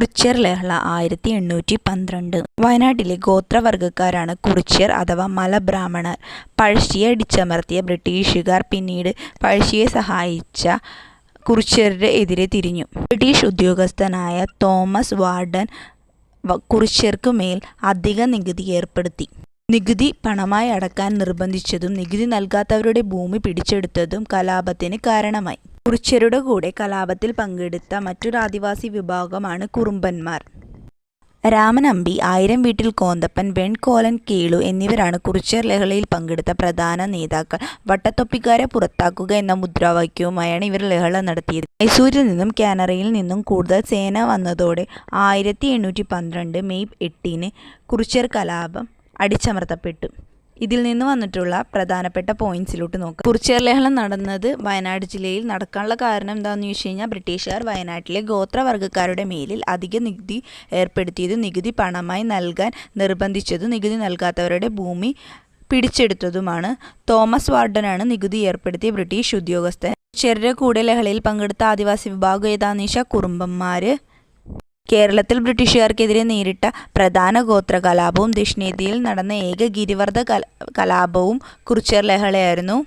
കുറിച്യർ ലഹള ആയിരത്തി എണ്ണൂറ്റി പന്ത്രണ്ട് വയനാട്ടിലെ ഗോത്രവർഗക്കാരാണ് കുറിച്യർ അഥവാ മലബ്രാഹ്മണർ. പഴശ്ശിയെ അടിച്ചമർത്തിയ ബ്രിട്ടീഷുകാർ പിന്നീട് പഴശ്ശിയെ സഹായിച്ച കുറിച്യരുടെ എതിരെ തിരിഞ്ഞു. ബ്രിട്ടീഷ് ഉദ്യോഗസ്ഥനായ തോമസ് വാർഡൻ വ- കുറിച്യർക്കുമേൽ അധിക നികുതി ഏർപ്പെടുത്തി. നികുതി പണമായി അടക്കാൻ നിർബന്ധിച്ചതും നികുതി നൽകാത്തവരുടെ ഭൂമി പിടിച്ചെടുത്തതും കലാപത്തിന് കാരണമായി. കുറിച്യരുടെ കൂടെ കലാപത്തിൽ പങ്കെടുത്ത മറ്റൊരു ആദിവാസി വിഭാഗമാണ് കുറുമ്പന്മാർ. രാമനമ്പി ആയിരം വീട്ടിൽ കോന്തപ്പൻ വെൺകോലൻ കേളു എന്നിവരാണ് കുറിച്യർ ലഹളയിൽ പങ്കെടുത്ത പ്രധാന നേതാക്കൾ. വട്ടത്തൊപ്പിക്കാരെ പുറത്താക്കുക എന്ന മുദ്രാവാക്യവുമായാണ് ഇവർ ലഹള നടത്തിയത്. മൈസൂരിൽ നിന്നും കാനറയിൽ നിന്നും കൂടുതൽ സേന വന്നതോടെ ആയിരത്തി എണ്ണൂറ്റി പന്ത്രണ്ട് മെയ് എട്ടിന് കുറിച്യർ കലാപം അടിച്ചമർത്തപ്പെട്ടു. ഇതിൽ നിന്ന് വന്നിട്ടുള്ള പ്രധാനപ്പെട്ട പോയിന്റ്സിലോട്ട് നോക്കാം. കുറിച്യർ ലഹള നടന്നത് വയനാട് ജില്ലയിൽ നടക്കാനുള്ള കാരണം എന്താണെന്ന് ചോദിച്ചു കഴിഞ്ഞാൽ ബ്രിട്ടീഷുകാർ വയനാട്ടിലെ ഗോത്രവർഗക്കാരുടെ മേലിൽ അധിക നികുതി ഏർപ്പെടുത്തിയത് നികുതി പണമായി നൽകാൻ നിർബന്ധിച്ചതും നികുതി നൽകാത്തവരുടെ ഭൂമി പിടിച്ചെടുത്തതുമാണ്. തോമസ് വാർഡനാണ് നികുതി ഏർപ്പെടുത്തിയ ബ്രിട്ടീഷ് ഉദ്യോഗസ്ഥൻ. ചെറിയ കൂടെ ലഹളയിൽ പങ്കെടുത്ത ആദിവാസി വിഭാഗം ഏതാന്ന് വെച്ചാൽ കുറുമ്പന്മാര്. കേരളത്തിൽ ബ്രിട്ടീഷുകാർക്കെതിരെ നേരിട്ട പ്രധാന ഗോത്ര കലാപവും ദക്ഷിണേന്ത്യയിൽ നടന്ന ഏക ഗിരിവർദ്ധ കല കലാപവും കുറിച്ചർ ലഹളയായിരുന്നു.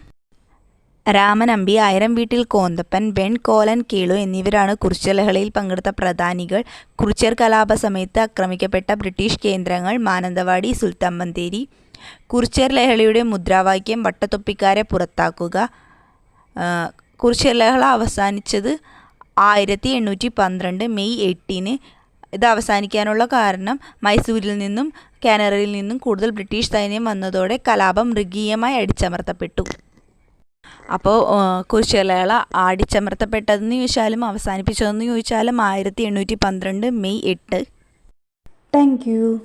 രാമനമ്പി ആയിരം വീട്ടിൽ കോന്തപ്പൻ വെൺകോലൻ കേളു എന്നിവരാണ് കുറിച്ചർ ലഹളയിൽ പങ്കെടുത്ത പ്രധാനികൾ. കുറിച്ചർ കലാപ സമയത്ത് ആക്രമിക്കപ്പെട്ട ബ്രിട്ടീഷ് കേന്ദ്രങ്ങൾ മാനന്തവാടി സുൽത്താൻ ബന്തേരി കുറിച്ചർ ലഹളയുടെ മുദ്രാവാക്യം വട്ടത്തൊപ്പിക്കാരെ പുറത്താക്കുക. കുറിച്ചർ ലഹള അവസാനിച്ചത് ആയിരത്തി എണ്ണൂറ്റി പന്ത്രണ്ട് മെയ് എട്ടിന് ഇത് അവസാനിക്കാനുള്ള കാരണം മൈസൂരിൽ നിന്നും കാനറയിൽ നിന്നും കൂടുതൽ ബ്രിട്ടീഷ് സൈന്യം വന്നതോടെ കലാപം മൃഗീയമായി അടിച്ചമർത്തപ്പെട്ടു. അപ്പോൾ ലഹള അടിച്ചമർത്തപ്പെട്ടതെന്ന് ചോദിച്ചാലും അവസാനിപ്പിച്ചതെന്ന് ചോദിച്ചാലും ആയിരത്തി എണ്ണൂറ്റി പന്ത്രണ്ട് മെയ് എട്ട്. Thank you